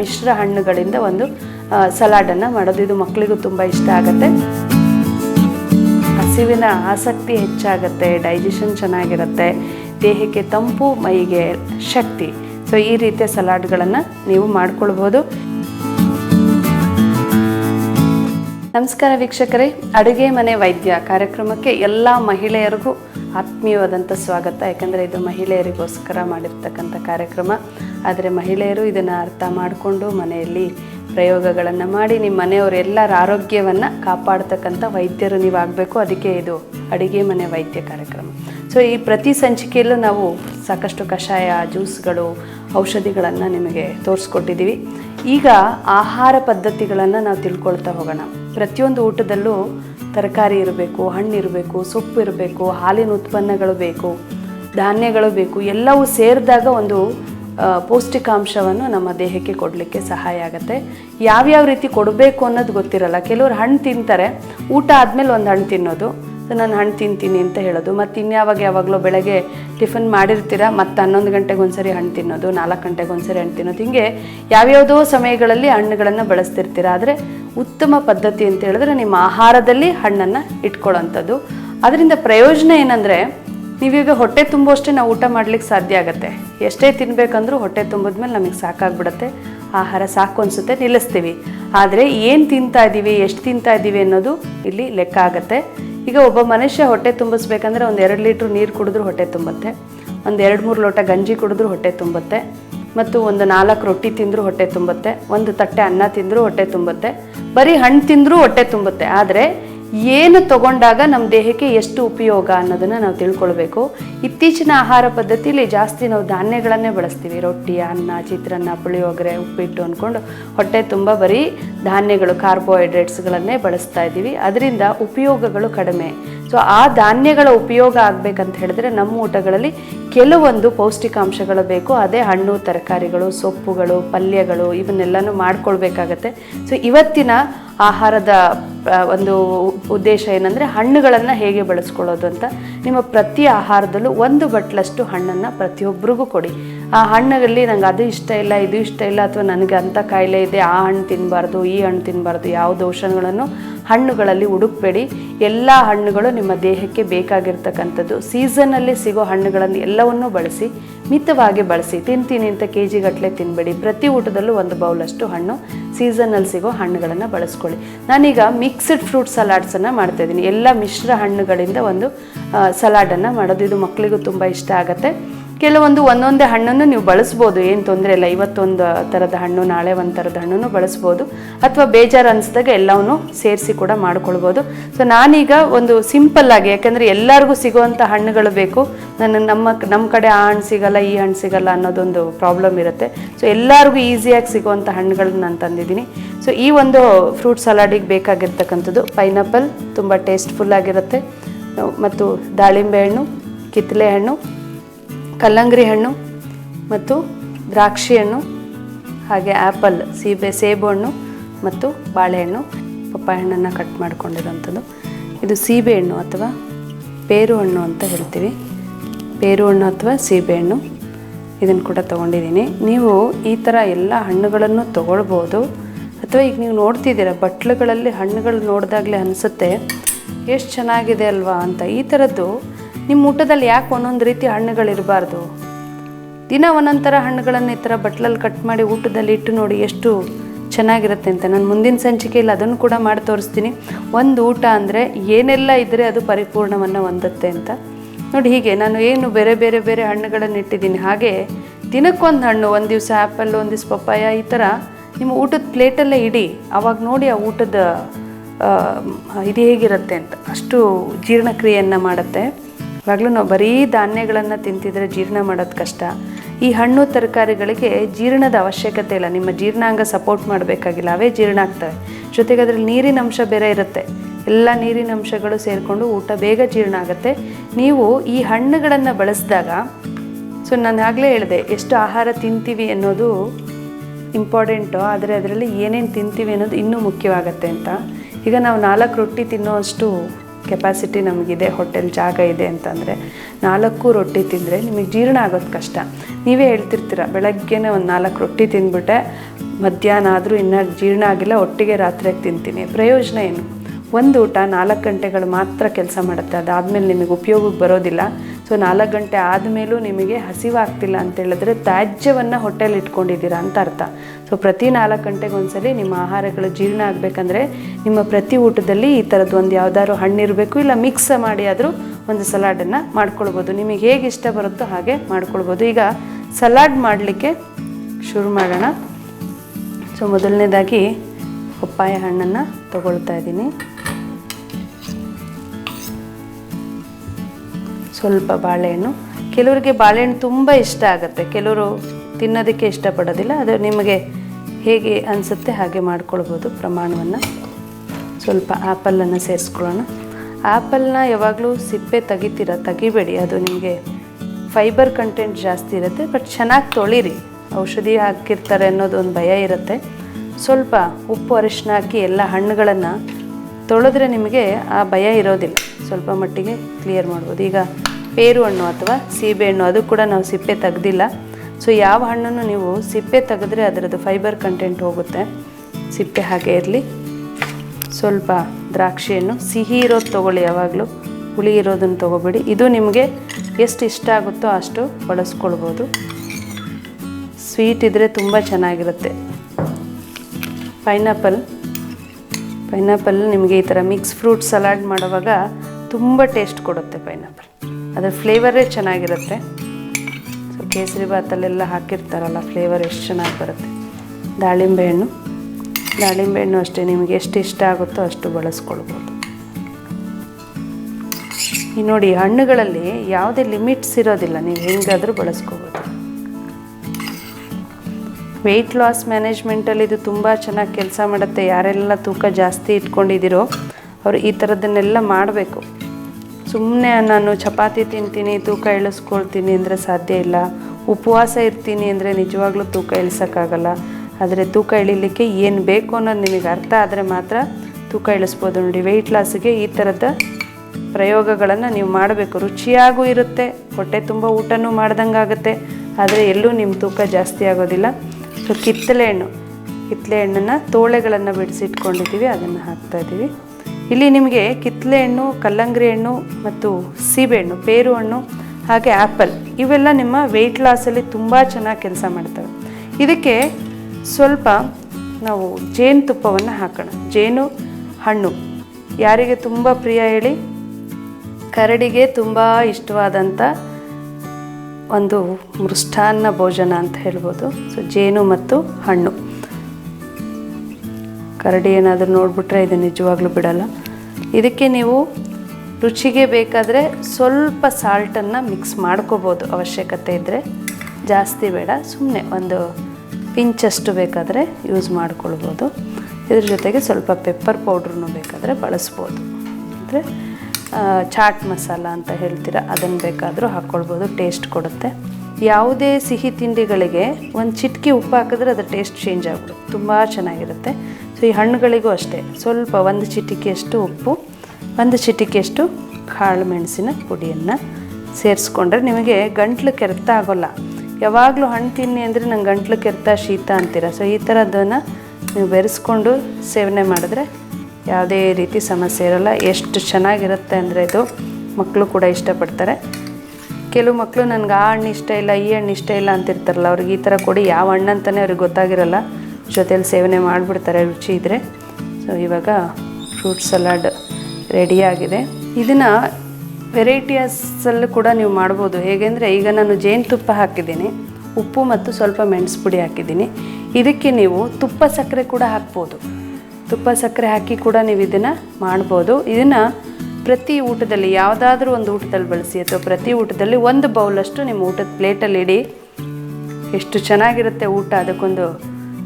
ಮಿಶ್ರ ಹಣ್ಣುಗಳಿಂದ ಒಂದು ಸಲಾಡನ್ನು ಮಾಡೋದು. ಇದು ಮಕ್ಕಳಿಗೂ ತುಂಬ ಇಷ್ಟ ಆಗುತ್ತೆ. ಹಸಿವಿನ ಆಸಕ್ತಿ ಹೆಚ್ಚಾಗುತ್ತೆ ಡೈಜೆಷನ್ ಚೆನ್ನಾಗಿರುತ್ತೆ, ದೇಹಕ್ಕೆ ತಂಪು, ಮೈಗೆ ಶಕ್ತಿ. ಸೊ ಈ ರೀತಿಯ ಸಲಾಡ್ಗಳನ್ನು ನೀವು ಮಾಡ್ಕೊಳ್ಬೋದು ನಮಸ್ಕಾರ ವೀಕ್ಷಕರೇ. ಅಡುಗೆ ಮನೆ ವೈದ್ಯ ಕಾರ್ಯಕ್ರಮಕ್ಕೆ ಎಲ್ಲ ಮಹಿಳೆಯರಿಗೂ ಆತ್ಮೀಯವಾದಂಥ ಸ್ವಾಗತ. ಯಾಕಂದರೆ ಇದು ಮಹಿಳೆಯರಿಗೋಸ್ಕರ ಮಾಡಿರ್ತಕ್ಕಂಥ ಕಾರ್ಯಕ್ರಮ. ಆದರೆ ಮಹಿಳೆಯರು ಇದನ್ನು ಅರ್ಥ ಮಾಡಿಕೊಂಡು ಮನೆಯಲ್ಲಿ ಪ್ರಯೋಗಗಳನ್ನು ಮಾಡಿ ನಿಮ್ಮ ಮನೆಯವರೆಲ್ಲರ ಆರೋಗ್ಯವನ್ನು ಕಾಪಾಡ್ತಕ್ಕಂಥ ವೈದ್ಯರು ನೀವು ಆಗಬೇಕು ಅದಕ್ಕೆ ಇದು ಅಡುಗೆ ಮನೆ ವೈದ್ಯ ಕಾರ್ಯಕ್ರಮ. ಸೊ ಈ ಪ್ರತಿ ಸಂಚಿಕೆಯಲ್ಲೂ ನಾವು ಸಾಕಷ್ಟು ಕಷಾಯ, ಜ್ಯೂಸ್ಗಳು, ಔಷಧಿಗಳನ್ನು ನಿಮಗೆ ತೋರಿಸ್ಕೊಟ್ಟಿದ್ದೀವಿ. ಈಗ ಆಹಾರ ಪದ್ಧತಿಗಳನ್ನು ನಾವು ತಿಳ್ಕೊಳ್ತಾ ಹೋಗೋಣ. ಪ್ರತಿಯೊಂದು ಊಟದಲ್ಲೂ ತರಕಾರಿ ಇರಬೇಕು, ಹಣ್ಣು ಇರಬೇಕು, ಸೊಪ್ಪು ಇರಬೇಕು, ಹಾಲಿನ ಉತ್ಪನ್ನಗಳು ಬೇಕು, ಧಾನ್ಯಗಳು ಬೇಕು, ಎಲ್ಲವೂ ಸೇರಿದಾಗ ಒಂದು ಪೌಷ್ಟಿಕಾಂಶವನ್ನು ನಮ್ಮ ದೇಹಕ್ಕೆ ಕೊಡಲಿಕ್ಕೆ ಸಹಾಯ ಆಗುತ್ತೆ. ಯಾವ್ಯಾವ ರೀತಿ ಕೊಡಬೇಕು ಅನ್ನೋದು ಗೊತ್ತಿರಲ್ಲ. ಕೆಲವರು ಹಣ್ಣು ತಿಂತಾರೆ, ಊಟ ಆದಮೇಲೆ ಒಂದು ಹಣ್ಣು ತಿನ್ನೋದು ನಾನು ಹಣ್ಣು ತಿಂತೀನಿ ಅಂತ ಹೇಳೋದು. ಮತ್ತು ಇನ್ಯಾವಾಗ ಯಾವಾಗಲೂ ಬೆಳಗ್ಗೆ ಟಿಫನ್ ಮಾಡಿರ್ತೀರ, ಮತ್ತು ಹನ್ನೊಂದು ಗಂಟೆಗೆ ಒಂದ್ಸರಿ ಹಣ್ಣು ತಿನ್ನೋದು, ನಾಲ್ಕು ಗಂಟೆಗೆ ಒಂದ್ಸರಿ ಹಣ್ಣು ತಿನ್ನೋದು. ಹಿಂಗೆ ಯಾವ್ಯಾವುದೋ ಸಮಯಗಳಲ್ಲಿ ಹಣ್ಣುಗಳನ್ನು ಬಳಸ್ತಿರ್ತೀರ. ಆದರೆ ಉತ್ತಮ ಪದ್ಧತಿ ಅಂತ ಹೇಳಿದ್ರೆ ನಿಮ್ಮ ಆಹಾರದಲ್ಲಿ ಹಣ್ಣನ್ನು ಇಟ್ಕೊಳ್ಳೋಂಥದ್ದು. ಅದರಿಂದ ಪ್ರಯೋಜನ ಏನಂದರೆ, ನೀವೀಗ ಹೊಟ್ಟೆ ತುಂಬುವಷ್ಟೇ ನಾವು ಊಟ ಮಾಡ್ಲಿಕ್ಕೆ ಸಾಧ್ಯ ಆಗುತ್ತೆ. ಎಷ್ಟೇ ತಿನ್ನಬೇಕಂದ್ರೂ ಹೊಟ್ಟೆ ತುಂಬಿದ್ಮೇಲೆ ನಮಗೆ ಸಾಕಾಗ್ಬಿಡುತ್ತೆ. ಆಹಾರ ಸಾಕು ಅನಿಸುತ್ತೆ, ನಿಲ್ಲಿಸ್ತೀವಿ. ಆದರೆ ಏನು ತಿಂತಾ ಇದ್ದೀವಿ ಎಷ್ಟು ತಿಂತಾ ಇದ್ದೀವಿ ಅನ್ನೋದು ಇಲ್ಲಿ ಲೆಕ್ಕ ಆಗುತ್ತೆ. ಈಗ ಒಬ್ಬ ಮನುಷ್ಯ ಹೊಟ್ಟೆ ತುಂಬಿಸ್ಬೇಕಂದ್ರೆ ಒಂದು ಎರಡು ಲೀಟ್ರ್ ನೀರು ಕುಡಿದ್ರೂ ಹೊಟ್ಟೆ ತುಂಬುತ್ತೆ. ಒಂದು ಎರಡು ಮೂರು ಲೋಟ ಗಂಜಿ ಕುಡಿದ್ರೂ ಹೊಟ್ಟೆ ತುಂಬುತ್ತೆ. ಮತ್ತು ಒಂದು ನಾಲ್ಕು ರೊಟ್ಟಿ ತಿಂದರೂ ಹೊಟ್ಟೆ ತುಂಬುತ್ತೆ, ಒಂದು ತಟ್ಟೆ ಅನ್ನ ತಿಂದರೂ ಹೊಟ್ಟೆ ತುಂಬುತ್ತೆ, ಬರೀ ಹಣ್ಣು ತಿಂದರೂ ಹೊಟ್ಟೆ ತುಂಬುತ್ತೆ. ಆದರೆ ಏನು ತಗೊಂಡಾಗ ನಮ್ಮ ದೇಹಕ್ಕೆ ಎಷ್ಟು ಉಪಯೋಗ ಅನ್ನೋದನ್ನು ನಾವು ತಿಳ್ಕೊಳ್ಬೇಕು. ಇತ್ತೀಚಿನ ಆಹಾರ ಪದ್ಧತಿಯಲ್ಲಿ ಜಾಸ್ತಿ ನಾವು ಧಾನ್ಯಗಳನ್ನೇ ಬಳಸ್ತೀವಿ. ರೊಟ್ಟಿ, ಅನ್ನ, ಚಿತ್ರಾನ್ನ, ಪುಳಿಯೋಗರೆ, ಉಪ್ಪಿಟ್ಟು ಅಂದ್ಕೊಂಡು ಹೊಟ್ಟೆ ತುಂಬ ಬರೀ ಧಾನ್ಯಗಳು ಕಾರ್ಬೋಹೈಡ್ರೇಟ್ಸ್ಗಳನ್ನೇ ಬಳಸ್ತಾ ಇದ್ದೀವಿ. ಅದರಿಂದ ಉಪಯೋಗಗಳು ಕಡಿಮೆ. ಸೊ ಆ ಧಾನ್ಯಗಳ ಉಪಯೋಗ ಆಗಬೇಕಂತ ಹೇಳಿದ್ರೆ ನಮ್ಮ ಊಟಗಳಲ್ಲಿ ಕೆಲವೊಂದು ಪೌಷ್ಟಿಕಾಂಶಗಳು ಬೇಕು. ಅದೇ ಹಣ್ಣು, ತರಕಾರಿಗಳು, ಸೊಪ್ಪುಗಳು, ಪಲ್ಯಗಳು ಇವನ್ನೆಲ್ಲನೂ ಮಾಡ್ಕೊಳ್ಬೇಕಾಗತ್ತೆ. ಸೊ ಇವತ್ತಿನ ಆಹಾರದ ಒಂದು ಉದ್ದೇಶ ಏನಂದರೆ ಹಣ್ಣುಗಳನ್ನು ಹೇಗೆ ಬಳಸ್ಕೊಳ್ಳೋದು ಅಂತ. ನಿಮ್ಮ ಪ್ರತಿ ಆಹಾರದಲ್ಲೂ ಒಂದು ಬಟ್ಲಷ್ಟು ಹಣ್ಣನ್ನು ಪ್ರತಿಯೊಬ್ಬರಿಗೂ ಕೊಡಿ. ಆ ಹಣ್ಣಲ್ಲಿ ನಂಗೆ ಅದು ಇಷ್ಟ ಇಲ್ಲ, ಇದು ಇಷ್ಟ ಇಲ್ಲ ಅಥವಾ ನನಗೆ ಅಂಥ ಕಾಯಿಲೆ ಇದೆ, ಆ ಹಣ್ಣು ತಿನ್ನಬಾರ್ದು ಈ ಹಣ್ಣು ತಿನ್ನಬಾರ್ದು ಯಾವ ದೋಷಗಳನ್ನು ಹಣ್ಣುಗಳಲ್ಲಿ ಹುಡುಕ್ಬೇಡಿ ಎಲ್ಲ ಹಣ್ಣುಗಳು ನಿಮ್ಮ ದೇಹಕ್ಕೆ ಬೇಕಾಗಿರ್ತಕ್ಕಂಥದ್ದು. ಸೀಸನ್ನಲ್ಲಿ ಸಿಗೋ ಹಣ್ಣುಗಳನ್ನು ಎಲ್ಲವನ್ನೂ ಬಳಸಿ, ಮಿತವಾಗಿ ಬಳಸಿ, ತಿಂತೀನಿ ಅಂತ ಕೆ ಜಿಗಟ್ಟಲೆ ತಿನ್ನಬೇಡಿ ಪ್ರತಿ ಊಟದಲ್ಲೂ ಒಂದು ಬೌಲಷ್ಟು ಹಣ್ಣು ಸೀಸನಲ್ಲಿ ಸಿಗೋ ಹಣ್ಣುಗಳನ್ನು ಬಳಸ್ಕೊಳ್ಳಿ. ನಾನೀಗ ಮಿಕ್ಸ್ಡ್ ಫ್ರೂಟ್ ಸಲಾಡ್ಸನ್ನು ಮಾಡ್ತಾಯಿದ್ದೀನಿ ಎಲ್ಲ ಮಿಶ್ರ ಹಣ್ಣುಗಳಿಂದ ಒಂದು ಸಲಾಡನ್ನು ಮಾಡೋದು. ಇದು ಮಕ್ಕಳಿಗೂ ತುಂಬ ಇಷ್ಟ ಆಗುತ್ತೆ. ಕೆಲವೊಂದು ಒಂದೊಂದೇ ಹಣ್ಣನ್ನು ನೀವು ಬಳಸ್ಬೋದು. ಏನು ತೊಂದರೆ ಇಲ್ಲ. ಇವತ್ತೊಂದು ಥರದ ಹಣ್ಣು, ನಾಳೆ ಒಂದು ಥರದ ಹಣ್ಣನ್ನು ಬಳಸ್ಬೋದು. ಅಥವಾ ಬೇಜಾರು ಅನಿಸಿದಾಗ ಎಲ್ಲವನ್ನೂ ಸೇರಿಸಿ ಕೂಡ ಮಾಡ್ಕೊಳ್ಬೋದು. ಸೊ ನಾನೀಗ ಒಂದು ಸಿಂಪಲ್ ಆಗಿ, ಯಾಕೆಂದರೆ ಎಲ್ಲರಿಗೂ ಸಿಗುವಂಥ ಹಣ್ಣುಗಳು ಬೇಕು. ನನ್ನ ನಮ್ಮ ನಮ್ಮ ಕಡೆ ಆ ಹಣ್ಣು ಸಿಗಲ್ಲ, ಈ ಹಣ್ಣು ಸಿಗಲ್ಲ ಅನ್ನೋದೊಂದು ಪ್ರಾಬ್ಲಮ್ ಇರುತ್ತೆ. ಸೊ ಎಲ್ಲರಿಗೂ ಈಸಿಯಾಗಿ ಸಿಗುವಂಥ ಹಣ್ಣುಗಳನ್ನ ನಾನು ತಂದಿದ್ದೀನಿ. ಸೊ ಈ ಒಂದು ಫ್ರೂಟ್ ಸಲಾಡಿಗೆ ಬೇಕಾಗಿರ್ತಕ್ಕಂಥದ್ದು ಪೈನಾಪಲ್ ತುಂಬ ಟೇಸ್ಟ್ಫುಲ್ ಆಗಿರುತ್ತೆ. ಮತ್ತು ದಾಳಿಂಬೆ ಹಣ್ಣು ಕಿತ್ತಳೆ ಹಣ್ಣು ಕಲ್ಲಂಗಡಿ ಹಣ್ಣು ಮತ್ತು ದ್ರಾಕ್ಷಿ ಹಣ್ಣು, ಹಾಗೆ ಆ್ಯಪಲ್ ಸೀಬೆ, ಸೇಬು ಹಣ್ಣು ಮತ್ತು ಬಾಳೆಹಣ್ಣು ಪಪ್ಪಾಯ ಹಣ್ಣನ್ನು ಕಟ್ ಮಾಡ್ಕೊಂಡಿರೋಂಥದ್ದು ಇದು ಸೀಬೆ ಹಣ್ಣು ಅಥವಾ ಪೇರು ಹಣ್ಣು ಅಂತ ಹೇಳ್ತೀವಿ. ಪೇರು ಹಣ್ಣು ಅಥವಾ ಸೀಬೆ ಹಣ್ಣು. ಇದನ್ನು ಕೂಡ ತೊಗೊಂಡಿದ್ದೀನಿ. ನೀವು ಈ ಥರ ಎಲ್ಲ ಹಣ್ಣುಗಳನ್ನು ತೊಗೊಳ್ಬೋದು. ಅಥವಾ ಈಗ ನೀವು ನೋಡ್ತಿದ್ದೀರ, ಬಟ್ಲುಗಳಲ್ಲಿ ಹಣ್ಣುಗಳು ನೋಡಿದಾಗಲೇ ಅನಿಸುತ್ತೆ, ಎಷ್ಟು ಚೆನ್ನಾಗಿದೆ ಅಲ್ವಾ ಅಂತ. ಈ ಥರದ್ದು ನಿಮ್ಮ ಊಟದಲ್ಲಿ ಯಾಕೆ ಒಂದೊಂದು ರೀತಿ ಹಣ್ಣುಗಳಿರಬಾರ್ದು ದಿನ ಒಂದೊಂದು ಥರ ಹಣ್ಣುಗಳನ್ನು ಈ ಥರ ಬಟ್ಲಲ್ಲಿ ಕಟ್ ಮಾಡಿ ಊಟದಲ್ಲಿ ಇಟ್ಟು ನೋಡಿ ಎಷ್ಟು ಚೆನ್ನಾಗಿರುತ್ತೆ ಅಂತ. ನಾನು ಮುಂದಿನ ಸಂಚಿಕೆಯಲ್ಲಿ ಅದನ್ನು ಕೂಡ ಮಾಡಿ ತೋರಿಸ್ತೀನಿ. ಒಂದು ಊಟ ಅಂದರೆ ಏನೆಲ್ಲ ಇದ್ದರೆ ಅದು ಪರಿಪೂರ್ಣವನ್ನು ಹೊಂದುತ್ತೆ ಅಂತ. ನೋಡಿ ಹೀಗೆ, ನಾನು ಏನು ಬೇರೆ ಬೇರೆ ಬೇರೆ ಹಣ್ಣುಗಳನ್ನು ಇಟ್ಟಿದ್ದೀನಿ. ಹಾಗೆ ದಿನಕ್ಕೊಂದು ಹಣ್ಣು, ಒಂದು ದಿವಸ ಆ್ಯಪಲ್ ಒಂದು ದಿವಸ ಪಪ್ಪಾಯ, ಈ ಥರ ನಿಮ್ಮ ಊಟದ ಪ್ಲೇಟಲ್ಲೇ ಇಡಿ. ಅವಾಗ ನೋಡಿ ಆ ಊಟದ ಇದು ಹೇಗಿರುತ್ತೆ ಅಂತ. ಅಷ್ಟು ಜೀರ್ಣಕ್ರಿಯೆಯನ್ನು ಮಾಡುತ್ತೆ. ಇವಾಗಲೂ ನಾವು ಬರೀ ಧಾನ್ಯಗಳನ್ನು ತಿಂತಿದ್ರೆ ಜೀರ್ಣ ಮಾಡೋದು ಕಷ್ಟ. ಈ ಹಣ್ಣು ತರಕಾರಿಗಳಿಗೆ ಜೀರ್ಣದ ಅವಶ್ಯಕತೆ ಇಲ್ಲ. ನಿಮ್ಮ ಜೀರ್ಣಾಂಗ ಸಪೋರ್ಟ್ ಮಾಡಬೇಕಾಗಿಲ್ಲ. ಅವೇ ಜೀರ್ಣ ಆಗ್ತವೆ. ಜೊತೆಗೆ ಅದರಲ್ಲಿ ನೀರಿನ ಅಂಶ ಬೇರೆ ಇರುತ್ತೆ. ಎಲ್ಲ ನೀರಿನ ಅಂಶಗಳು ಸೇರಿಕೊಂಡು ಊಟ ಬೇಗ ಜೀರ್ಣ ಆಗುತ್ತೆ. ನೀವು ಈ ಹಣ್ಣುಗಳನ್ನು ಬಳಸಿದಾಗ, ಸೊ ನಾನು ಆಗಲೇ ಹೇಳಿದೆ, ಎಷ್ಟು ಆಹಾರ ತಿಂತೀವಿ ಅನ್ನೋದು ಇಂಪಾರ್ಟೆಂಟು ಆದರೆ ಅದರಲ್ಲಿ ಏನೇನು ತಿಂತೀವಿ ಅನ್ನೋದು ಇನ್ನೂ ಮುಖ್ಯವಾಗತ್ತೆ ಅಂತ. ಈಗ ನಾವು ನಾಲ್ಕು ರೊಟ್ಟಿ ತಿನ್ನೋಷ್ಟು ಕೆಪಾಸಿಟಿ ನಮಗಿದೆ ಹೋಟೆಲ್ ಜಾಗ ಇದೆ ಅಂತಂದರೆ ನಾಲ್ಕು ರೊಟ್ಟಿ ತಿಂದರೆ ನಿಮಗೆ ಜೀರ್ಣ ಆಗೋದು ಕಷ್ಟ. ನೀವೇ ಹೇಳ್ತಿರ್ತೀರ, ಬೆಳಗ್ಗೆನೇ ಒಂದು ನಾಲ್ಕು ರೊಟ್ಟಿ ತಿಂದ್ಬಿಟ್ಟೆ ಮಧ್ಯಾಹ್ನ ಆದರೂ ಇನ್ನೂ ಜೀರ್ಣ ಆಗಿಲ್ಲ, ಒಟ್ಟಿಗೆ ರಾತ್ರಿಗೆ ತಿಂತೀನಿ. ಪ್ರಯೋಜನ ಏನು? ಒಂದು ಊಟ ನಾಲ್ಕು ಗಂಟೆಗಳು ಮಾತ್ರ ಕೆಲಸ ಮಾಡುತ್ತೆ. ಅದಾದಮೇಲೆ ನಿಮಗೆ ಉಪಯೋಗಕ್ಕೆ ಬರೋದಿಲ್ಲ. ಸೊ ನಾಲ್ಕು ಗಂಟೆ ಆದಮೇಲೂ ನಿಮಗೆ ಹಸಿವಾಗ್ತಿಲ್ಲ ಅಂತ ಹೇಳಿದ್ರೆ ತ್ಯಾಜ್ಯವನ್ನು ಹೊಟ್ಟೆಲಿ ಇಟ್ಕೊಂಡಿದ್ದೀರಾ ಅಂತ ಅರ್ಥ. ಸೊ ಪ್ರತಿ ನಾಲ್ಕು ಗಂಟೆಗೆ ಒಂದ್ಸಲಿ ನಿಮ್ಮ ಆಹಾರಗಳು ಜೀರ್ಣ ಆಗಬೇಕಂದ್ರೆ ನಿಮ್ಮ ಪ್ರತಿ ಊಟದಲ್ಲಿ ಈ ಥರದ್ದು ಒಂದು ಯಾವ್ದಾದ್ರು ಹಣ್ಣಿರಬೇಕು ಇಲ್ಲ ಮಿಕ್ಸ್ ಮಾಡಿ ಆದರೂ ಒಂದು ಸಲಾಡನ್ನು ಮಾಡ್ಕೊಳ್ಬೋದು. ನಿಮಗೆ ಹೇಗೆ ಇಷ್ಟ ಬರುತ್ತೋ ಹಾಗೆ ಮಾಡ್ಕೊಳ್ಬೋದು. ಈಗ ಸಲಾಡ್ ಮಾಡಲಿಕ್ಕೆ ಶುರು ಮಾಡೋಣ. ಸೊ ಮೊದಲನೇದಾಗಿ ಪಪ್ಪಾಯ ಹಣ್ಣನ್ನು ತಗೊಳ್ತಾ ಇದ್ದೀನಿ. ಸ್ವಲ್ಪ ಬಾಳೆಹಣ್ಣು. ಕೆಲವರಿಗೆ ಬಾಳೆಹಣ್ಣು ತುಂಬ ಇಷ್ಟ ಆಗುತ್ತೆ. ಕೆಲವರು ತಿನ್ನೋದಕ್ಕೆ ಇಷ್ಟಪಡೋದಿಲ್ಲ. ಅದು ನಿಮಗೆ ಹೇಗೆ ಅನಿಸುತ್ತೆ ಹಾಗೆ ಮಾಡ್ಕೊಳ್ಬೋದು ಪ್ರಮಾಣವನ್ನು. ಸ್ವಲ್ಪ ಆ್ಯಪಲನ್ನು ಸೇರಿಸ್ಕೊಳ್ಳೋಣ. ಆ್ಯಪಲ್ನ ಯಾವಾಗಲೂ ಸಿಪ್ಪೆ ತೆಗಿತೀರ, ತೆಗಿಬೇಡಿ. ಅದು ನಿಮಗೆ ಫೈಬರ್ ಕಂಟೆಂಟ್ ಜಾಸ್ತಿ ಇರುತ್ತೆ. ಬಟ್ ಚೆನ್ನಾಗಿ ತೊಳಿರಿ. ಔಷಧಿ ಹಾಕಿರ್ತಾರೆ ಅನ್ನೋದು ಒಂದು ಭಯ ಇರುತ್ತೆ. ಸ್ವಲ್ಪ ಉಪ್ಪು ಅರಿಶಿನ ಹಾಕಿ ಎಲ್ಲ ಹಣ್ಣುಗಳನ್ನು ತೊಳೆದ್ರೆ ನಿಮಗೆ ಆ ಭಯ ಇರೋದಿಲ್ಲ. ಸ್ವಲ್ಪ ಮಟ್ಟಿಗೆ ಕ್ಲಿಯರ್ ಮಾಡ್ಬೋದು. ಈಗ ಪೇರು ಹಣ್ಣು ಅಥವಾ ಸೀಬೆ ಹಣ್ಣು, ಅದು ಕೂಡ ನಾವು ಸಿಪ್ಪೆ ತೆಗ್ದಿಲ್ಲ. ಸೊ ಯಾವ ಹಣ್ಣನ್ನು ನೀವು ಸಿಪ್ಪೆ ತೆಗೆದ್ರೆ ಅದರದ್ದು ಫೈಬರ್ ಕಂಟೆಂಟ್ ಹೋಗುತ್ತೆ. ಸಿಪ್ಪೆ ಹಾಗೆ ಇರಲಿ. ಸ್ವಲ್ಪ ದ್ರಾಕ್ಷಿಯನ್ನು ಸಿಹಿ ಇರೋದು ತೊಗೊಳ್ಳಿ ಯಾವಾಗಲೂ. ಹುಳಿ ಇರೋದನ್ನು ತೊಗೋಬೇಡಿ. ಇದು ನಿಮಗೆ ಎಷ್ಟು ಇಷ್ಟ ಆಗುತ್ತೋ ಅಷ್ಟು ಬಳಸ್ಕೊಳ್ಬೋದು. ಸ್ವೀಟ್ ಇದ್ದರೆ ತುಂಬ ಚೆನ್ನಾಗಿರುತ್ತೆ. ಪೈನಾಪಲ್ ಪೈನಾಪಲ್ ನಿಮಗೆ ಈ ಥರ ಮಿಕ್ಸ್ ಫ್ರೂಟ್ ಸಲಾಡ್ ಮಾಡುವಾಗ ತುಂಬ ಟೇಸ್ಟ್ ಕೊಡುತ್ತೆ ಪೈನಾಪಲ್ ಅದರ ಫ್ಲೇವರೇ ಚೆನ್ನಾಗಿರುತ್ತೆ. ಸೊ ಕೇಸರಿ ಭಾತಲ್ಲೆಲ್ಲ ಹಾಕಿರ್ತಾರಲ್ಲ ಫ್ಲೇವರ್ ಎಷ್ಟು ಚೆನ್ನಾಗಿ ಬರುತ್ತೆ. ದಾಳಿಂಬೆ ಹಣ್ಣು. ದಾಳಿಂಬೆ ಹಣ್ಣು ಅಷ್ಟೇ, ನಿಮಗೆ ಎಷ್ಟು ಇಷ್ಟ ಆಗುತ್ತೋ ಅಷ್ಟು ಬಳಸ್ಕೊಳ್ಬೋದು. ಈ ನೋಡಿ, ಹಣ್ಣುಗಳಲ್ಲಿ ಯಾವುದೇ ಲಿಮಿಟ್ಸ್ ಇರೋದಿಲ್ಲ, ನೀವು ಹೆಂಗಾದರೂ ಬಳಸ್ಕೋಬೋದು. ವೆಯ್ಟ್ ಲಾಸ್ ಮ್ಯಾನೇಜ್ಮೆಂಟಲ್ಲಿ ಇದು ತುಂಬ ಚೆನ್ನಾಗಿ ಕೆಲಸ ಮಾಡುತ್ತೆ. ಯಾರೆಲ್ಲ ತೂಕ ಜಾಸ್ತಿ ಇಟ್ಕೊಂಡಿದ್ದೀರೋ, ಅವರು ಈ ಥರದನ್ನೆಲ್ಲ ಮಾಡಬೇಕು. ಸುಮ್ಮನೆ ನಾನು ಚಪಾತಿ ತಿಂತೀನಿ, ತೂಕ ಇಳಿಸ್ಕೊಳ್ತೀನಿ ಅಂದರೆ ಸಾಧ್ಯ ಇಲ್ಲ. ಉಪವಾಸ ಇರ್ತೀನಿ ಅಂದರೆ ನಿಜವಾಗ್ಲೂ ತೂಕ ಇಳಿಸೋಕ್ಕಾಗಲ್ಲ. ಆದರೆ ತೂಕ ಇಳಿಲಿಕ್ಕೆ ಏನು ಬೇಕು ಅನ್ನೋದು ನಿಮಗೆ ಅರ್ಥ ಆದರೆ ಮಾತ್ರ ತೂಕ ಇಳಿಸ್ಬೋದು ನೋಡಿ. ವೆಯ್ಟ್ ಲಾಸ್ಗೆ ಈ ಥರದ ಪ್ರಯೋಗಗಳನ್ನು ನೀವು ಮಾಡಬೇಕು. ರುಚಿಯಾಗೂ ಇರುತ್ತೆ, ಹೊಟ್ಟೆ ತುಂಬ ಊಟನೂ ಮಾಡ್ದಂಗೆ ಆಗುತ್ತೆ ಆದರೆ ಎಲ್ಲೂ ನಿಮ್ಮ ತೂಕ ಜಾಸ್ತಿ ಆಗೋದಿಲ್ಲ. ಸೊ ಕಿತ್ತಲೆ ಹಣ್ಣು. ಕಿತ್ತಲೆ ಹಣ್ಣನ್ನು ತೋಳೆಗಳನ್ನು ಬಿಡಿಸಿಟ್ಕೊಂಡಿದ್ದೀವಿ, ಅದನ್ನು ಹಾಕ್ತಾ ಇದ್ದೀವಿ. ಇಲ್ಲಿ ನಿಮಗೆ ಕಿತ್ತಲೆ ಹಣ್ಣು, ಕಲ್ಲಂಗಡಿ ಹಣ್ಣು ಮತ್ತು ಸೀಬೆಹಣ್ಣು ಪೇರು ಹಣ್ಣು, ಹಾಗೆ ಆ್ಯಪಲ್ ಇವೆಲ್ಲ ನಿಮ್ಮ ವೆಯ್ಟ್ ಲಾಸಲ್ಲಿ ತುಂಬ ಚೆನ್ನಾಗಿ ಕೆಲಸ ಮಾಡ್ತವೆ. ಇದಕ್ಕೆ ಸ್ವಲ್ಪ ನಾವು ಜೇನುತುಪ್ಪವನ್ನು ಹಾಕೋಣ. ಜೇನು, ಹಣ್ಣು. ಯಾರಿಗೆ ತುಂಬ ಪ್ರಿಯ ಹೇಳಿ, ಕರಡಿಗೆ ತುಂಬ ಇಷ್ಟವಾದಂಥ ಒಂದು ಮೃಷ್ಟಾನ್ನ ಭೋಜನ ಅಂತ ಹೇಳ್ಬೋದು. ಸೊ ಜೇನು ಮತ್ತು ಹಣ್ಣು. ಕರಡಿ ಏನಾದರೂ ನೋಡಿಬಿಟ್ರೆ ಇದು ನಿಜವಾಗ್ಲೂ ಬಿಡಲ್ಲ. ಇದಕ್ಕೆ ನೀವು ರುಚಿಗೆ ಬೇಕಾದರೆ ಸ್ವಲ್ಪ ಸಾಲ್ಟನ್ನು ಮಿಕ್ಸ್ ಮಾಡ್ಕೋಬೋದು ಅವಶ್ಯಕತೆ ಇದ್ದರೆ ಜಾಸ್ತಿ ಬೇಡ ಸುಮ್ಮನೆ ಒಂದು ಪಿಂಚಷ್ಟು ಬೇಕಾದರೆ ಯೂಸ್ ಮಾಡ್ಕೊಳ್ಬೋದು. ಇದ್ರ ಜೊತೆಗೆ ಸ್ವಲ್ಪ ಪೆಪ್ಪರ್ ಪೌಡ್ರನ್ನು ಬೇಕಾದರೆ ಬಳಸ್ಬೋದು. ಅಂದರೆ ಚಾಟ್ ಮಸಾಲ ಅಂತ ಹೇಳ್ತೀರ, ಅದನ್ನು ಬೇಕಾದರೂ ಹಾಕ್ಕೊಳ್ಬೋದು, ಟೇಸ್ಟ್ ಕೊಡುತ್ತೆ. ಯಾವುದೇ ಸಿಹಿ ತಿಂಡಿಗಳಿಗೆ ಒಂದು ಚಿಟಕಿ ಉಪ್ಪು ಹಾಕಿದ್ರೆ ಅದರ ಟೇಸ್ಟ್ ಚೇಂಜ್ ಆಗ್ಬಿಡುತ್ತೆ, ತುಂಬ ಚೆನ್ನಾಗಿರುತ್ತೆ. ಸೊ ಈ ಹಣ್ಣುಗಳಿಗೂ ಅಷ್ಟೇ. ಸ್ವಲ್ಪ ಒಂದು ಚಿಟಿಕೆಯಷ್ಟು ಉಪ್ಪು, ಒಂದು ಚಿಟಿಕೆಯಷ್ಟು ಕಾಳು ಮೆಣಸಿನ ಪುಡಿಯನ್ನು ಸೇರಿಸ್ಕೊಂಡ್ರೆ ನಿಮಗೆ ಗಂಟ್ಲು ಕೆರೆತ ಆಗೋಲ್ಲ. ಯಾವಾಗಲೂ ಹಣ್ಣು ತಿನ್ನಿ ಅಂದರೆ ನಂಗೆ ಗಂಟ್ಲು ಕೆರೆತ, ಶೀತ ಅಂತೀರ. ಸೊ ಈ ಥರದ್ದನ್ನು ನೀವು ಬೆರೆಸ್ಕೊಂಡು ಸೇವನೆ ಮಾಡಿದ್ರೆ ಯಾವುದೇ ರೀತಿ ಸಮಸ್ಯೆ ಇರೋಲ್ಲ. ಎಷ್ಟು ಚೆನ್ನಾಗಿರುತ್ತೆ ಅಂದರೆ ಇದು ಮಕ್ಕಳು ಕೂಡ ಇಷ್ಟಪಡ್ತಾರೆ. ಕೆಲವು ಮಕ್ಕಳು, ನನಗೆ ಆ ಹಣ್ಣು ಇಷ್ಟ ಇಲ್ಲ, ಈ ಹಣ್ಣು ಇಷ್ಟ ಇಲ್ಲ ಅಂತಿರ್ತಾರಲ್ಲ, ಅವ್ರಿಗೆ ಈ ಥರ ಕೊಡಿ. ಯಾವ ಹಣ್ಣು ಅಂತಲೇ ಅವ್ರಿಗೆ ಗೊತ್ತಾಗಿರಲ್ಲ. ಜೊತೇಲಿ ಸೇವನೆ ಮಾಡಿಬಿಡ್ತಾರೆ, ರುಚಿ ಇದ್ದರೆ ಸೊ ಇವಾಗ ಫ್ರೂಟ್ ಸಲಾಡ್ ರೆಡಿಯಾಗಿದೆ ಇದನ್ನು ವೆರೈಟಿಯಸಲ್ಲೂ ಕೂಡ ನೀವು ಮಾಡ್ಬೋದು. ಹೇಗೆಂದರೆ, ಈಗ ನಾನು ಜೇನುತುಪ್ಪ ಹಾಕಿದ್ದೀನಿ, ಉಪ್ಪು ಮತ್ತು ಸ್ವಲ್ಪ ಮೆಣಸು ಪುಡಿ ಹಾಕಿದ್ದೀನಿ. ಇದಕ್ಕೆ ನೀವು ತುಪ್ಪ ಸಕ್ಕರೆ ಕೂಡ ಹಾಕ್ಬೋದು. ತುಪ್ಪ ಸಕ್ಕರೆ ಹಾಕಿ ಕೂಡ ನೀವು ಇದನ್ನು ಮಾಡ್ಬೋದು. ಇದನ್ನು ಪ್ರತಿ ಊಟದಲ್ಲಿ, ಯಾವುದಾದ್ರೂ ಒಂದು ಊಟದಲ್ಲಿ ಬಳಸಿ, ಅಥವಾ ಪ್ರತಿ ಊಟದಲ್ಲಿ ಒಂದು ಬೌಲಷ್ಟು ನಿಮ್ಮ ಊಟದ ಪ್ಲೇಟಲ್ಲಿ ಇಡಿ. ಎಷ್ಟು ಚೆನ್ನಾಗಿರುತ್ತೆ ಊಟ, ಅದಕ್ಕೊಂದು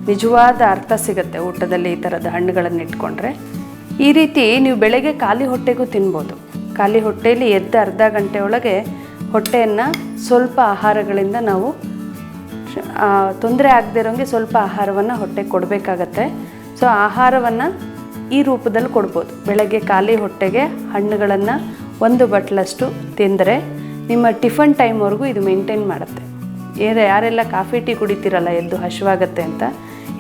ನಿಜವಾದ ಅರ್ಥ ಸಿಗುತ್ತೆ ಊಟದಲ್ಲಿ ಈ ಥರದ ಹಣ್ಣುಗಳನ್ನು ಇಟ್ಕೊಂಡ್ರೆ. ಈ ರೀತಿ ನೀವು ಬೆಳಗ್ಗೆ ಖಾಲಿ ಹೊಟ್ಟೆಗೂ ತಿನ್ಬೋದು. ಖಾಲಿ ಹೊಟ್ಟೆಯಲ್ಲಿ ಎದ್ದ ಅರ್ಧ ಗಂಟೆ ಒಳಗೆ ಹೊಟ್ಟೆಯನ್ನು ಸ್ವಲ್ಪ ಆಹಾರಗಳಿಂದ ನಾವು ತೊಂದರೆ ಆಗದೆ ಇರೋಂಗೆ ಸ್ವಲ್ಪ ಆಹಾರವನ್ನು ಹೊಟ್ಟೆಗೆ ಕೊಡಬೇಕಾಗತ್ತೆ. ಸೊ, ಆಹಾರವನ್ನು ಈ ರೂಪದಲ್ಲಿ ಕೊಡ್ಬೋದು. ಬೆಳಗ್ಗೆ ಖಾಲಿ ಹೊಟ್ಟೆಗೆ ಹಣ್ಣುಗಳನ್ನು ಒಂದು ಬಟ್ಲಷ್ಟು ತಿಂದರೆ ನಿಮ್ಮ ಟಿಫನ್ ಟೈಮ್ವರೆಗೂ ಇದು ಮೇಂಟೈನ್ ಮಾಡುತ್ತೆ. ಏನೇ ಯಾರೆಲ್ಲ ಕಾಫಿ, ಟೀ ಕುಡಿತೀರಲ್ಲ ಎದ್ದು ಹಶುವಾಗತ್ತೆ ಅಂತ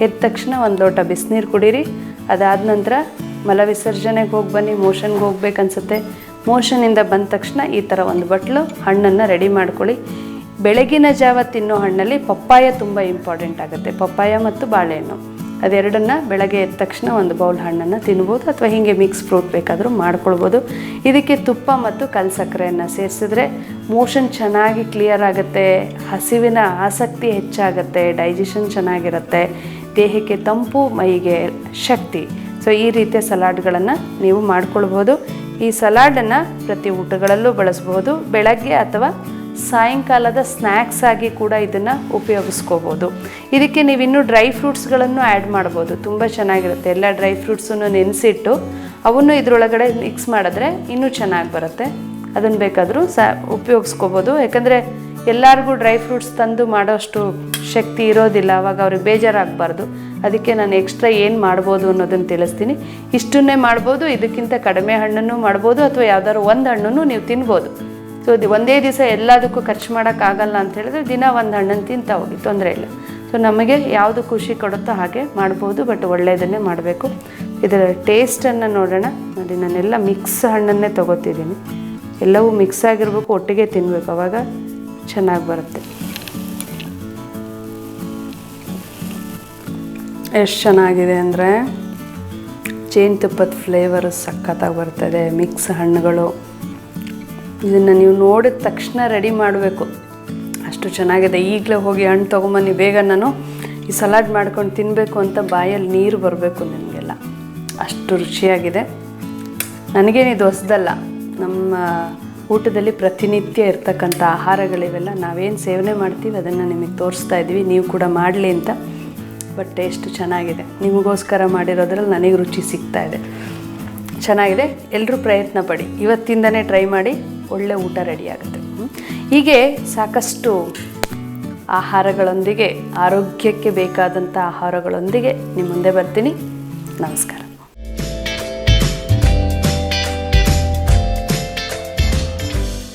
ಎದ್ದ ತಕ್ಷಣ ಒಂದು ಲೋಟ ಬಿಸಿನೀರು ಕುಡೀರಿ. ಅದಾದ ನಂತರ ಮಲ ವಿಸರ್ಜನೆಗೆ ಹೋಗಿ ಬನ್ನಿ, ಮೋಷನ್ಗೆ ಹೋಗ್ಬೇಕನ್ಸುತ್ತೆ. ಮೋಷನಿಂದ ಬಂದ ತಕ್ಷಣ ಈ ಥರ ಒಂದು ಬಟ್ಲು ಹಣ್ಣನ್ನು ರೆಡಿ ಮಾಡ್ಕೊಳ್ಳಿ. ಬೆಳಗಿನ ಜಾವ ತಿನ್ನೋ ಹಣ್ಣಲ್ಲಿ ಪಪ್ಪಾಯ ತುಂಬ ಇಂಪಾರ್ಟೆಂಟ್ ಆಗುತ್ತೆ, ಪಪ್ಪಾಯ ಮತ್ತು ಬಾಳೆಹಣ್ಣು. ಅದೆರಡನ್ನ ಬೆಳಗ್ಗೆ ಎದ್ದ ತಕ್ಷಣ ಒಂದು ಬೌಲ್ ಹಣ್ಣನ್ನು ತಿನ್ಬೋದು ಅಥವಾ ಹೀಗೆ ಮಿಕ್ಸ್ ಫ್ರೂಟ್ ಬೇಕಾದರೂ ಮಾಡ್ಕೊಳ್ಬೋದು. ಇದಕ್ಕೆ ತುಪ್ಪ ಮತ್ತು ಕಲ್ ಸಕ್ಕರೆಯನ್ನು ಸೇರಿಸಿದ್ರೆ ಮೋಷನ್ ಚೆನ್ನಾಗಿ ಕ್ಲಿಯರ್ ಆಗುತ್ತೆ, ಹಸಿವಿನ ಆಸಕ್ತಿ ಹೆಚ್ಚಾಗುತ್ತೆ ಡೈಜೆಷನ್ ಚೆನ್ನಾಗಿರುತ್ತೆ, ದೇಹಕ್ಕೆ ತಂಪು, ಮೈಗೆ ಶಕ್ತಿ. ಸೊ ಈ ರೀತಿಯ ಸಲಾಡ್ಗಳನ್ನು ನೀವು ಮಾಡ್ಕೊಳ್ಬೋದು. ಈ ಸಲಾಡನ್ನು ಪ್ರತಿ ಊಟಗಳಲ್ಲೂ ಬಳಸ್ಬೋದು. ಬೆಳಗ್ಗೆ ಅಥವಾ ಸಾಯಂಕಾಲದ ಸ್ನ್ಯಾಕ್ಸ್ ಆಗಿ ಕೂಡ ಇದನ್ನು ಉಪಯೋಗಿಸ್ಕೋಬೋದು. ಇದಕ್ಕೆ ನೀವು ಇನ್ನೂ ಡ್ರೈ ಫ್ರೂಟ್ಸ್ಗಳನ್ನು ಆ್ಯಡ್ ಮಾಡ್ಬೋದು. ತುಂಬ ಚೆನ್ನಾಗಿರುತ್ತೆ. ಎಲ್ಲ ಡ್ರೈ ಫ್ರೂಟ್ಸನ್ನು ನೆನೆಸಿಟ್ಟು ಅವನ್ನು ಇದರೊಳಗಡೆ ಮಿಕ್ಸ್ ಮಾಡಿದ್ರೆ ಇನ್ನೂ ಚೆನ್ನಾಗಿ ಬರುತ್ತೆ. ಅದನ್ನು ಬೇಕಾದರೂ ಸ ಉಪಯೋಗಿಸ್ಕೋಬೋದು. ಯಾಕಂದರೆ ಎಲ್ಲರಿಗೂ ಡ್ರೈ ಫ್ರೂಟ್ಸ್ ತಂದು ಮಾಡೋಷ್ಟು ಶಕ್ತಿ ಇರೋದಿಲ್ಲ. ಅವಾಗ ಅವ್ರಿಗೆ ಬೇಜಾರಾಗಬಾರ್ದು. ಅದಕ್ಕೆ ನಾನು ಎಕ್ಸ್ಟ್ರಾ ಏನು ಮಾಡ್ಬೋದು ಅನ್ನೋದನ್ನು ತಿಳಿಸ್ತೀನಿ. ಇಷ್ಟನ್ನೇ ಮಾಡ್ಬೋದು. ಇದಕ್ಕಿಂತ ಕಡಿಮೆ ಹಣ್ಣನ್ನು ಮಾಡ್ಬೋದು ಅಥವಾ ಯಾವ್ದಾದ್ರು ಒಂದು ಹಣ್ಣನ್ನು ನೀವು ತಿನ್ಬೋದು. ಸೊ ಒಂದೇ ದಿವಸ ಎಲ್ಲದಕ್ಕೂ ಖರ್ಚು ಮಾಡೋಕ್ಕಾಗಲ್ಲ ಅಂತ ಹೇಳಿದ್ರೆ ದಿನ ಒಂದು ಹಣ್ಣನ್ನು ತಿಂತಾ ಹೋಗಿ, ತೊಂದರೆ ಇಲ್ಲ. ಸೊ ನಮಗೆ ಯಾವುದು ಖುಷಿ ಕೊಡುತ್ತೋ ಹಾಗೆ ಮಾಡ್ಬೋದು ಬಟ್ ಒಳ್ಳೆಯದನ್ನೇ ಮಾಡಬೇಕು. ಇದರ ಟೇಸ್ಟನ್ನು ನೋಡೋಣ. ನೋಡಿ ನಾನೆಲ್ಲ ಮಿಕ್ಸ್ ಹಣ್ಣನ್ನೇ ತೊಗೋತಿದ್ದೀನಿ. ಎಲ್ಲವೂ ಮಿಕ್ಸ್ ಆಗಿರ್ಬೇಕು, ಒಟ್ಟಿಗೆ ತಿನ್ನಬೇಕು ಅವಾಗ ಚೆನ್ನಾಗಿ ಬರುತ್ತೆ. ಎಷ್ಟು ಚೆನ್ನಾಗಿದೆ ಅಂದರೆ ಜೇನುತುಪ್ಪದ ಫ್ಲೇವರ್ ಸಖತ್ತಾಗಿ ಬರ್ತದೆ. ಮಿಕ್ಸ್ ಹಣ್ಣುಗಳು. ಇದನ್ನು ನೀವು ನೋಡಿದ ತಕ್ಷಣ ರೆಡಿ ಮಾಡಬೇಕು. ಅಷ್ಟು ಚೆನ್ನಾಗಿದೆ. ಈಗಲೇ ಹೋಗಿ ಹಣ್ಣು ತೊಗೊಂಬನ್ನಿ. ಬೇಗ ನಾನು ಈ ಸಲಾಡ್ ಮಾಡ್ಕೊಂಡು ತಿನ್ನಬೇಕು ಅಂತ ಬಾಯಲ್ಲಿ ನೀರು ಬರಬೇಕು ನಿಮಗೆಲ್ಲ. ಅಷ್ಟು ರುಚಿಯಾಗಿದೆ. ನನಗೇನಿದು ಹೊಸದಲ್ಲ. ನಮ್ಮ ಊಟದಲ್ಲಿ ಪ್ರತಿನಿತ್ಯ ಇರ್ತಕ್ಕಂಥ ಆಹಾರಗಳಿವೆಲ್ಲ ನಾವೇನು ಸೇವನೆ ಮಾಡ್ತೀವಿ, ಅದನ್ನು ನಿಮಗೆ ತೋರಿಸ್ತಾ ಇದ್ದೀವಿ. ನೀವು ಕೂಡ ಮಾಡಲಿ ಅಂತ. ಬಟ್ ಟೇಸ್ಟ್ ಚೆನ್ನಾಗಿದೆ. ನಿಮಗೋಸ್ಕರ ಮಾಡಿರೋದ್ರಲ್ಲಿ ನನಗೆ ರುಚಿ ಸಿಗ್ತಾ ಇದೆ. ಚೆನ್ನಾಗಿದೆ. ಎಲ್ಲರೂ ಪ್ರಯತ್ನ ಪಡಿ. ಇವತ್ತಿಂದನೇ ಟ್ರೈ ಮಾಡಿ. ಒಳ್ಳೆ ಊಟ ರೆಡಿ ಆಗುತ್ತೆ. ಹೀಗೆ ಸಾಕಷ್ಟು ಆಹಾರಗಳೊಂದಿಗೆ ಆರೋಗ್ಯಕ್ಕೆ ಬೇಕಾದಂಥ ಆಹಾರಗಳೊಂದಿಗೆ ನಿಮ್ಮ ಮುಂದೆ ಬರ್ತೀನಿ. ನಮಸ್ಕಾರ.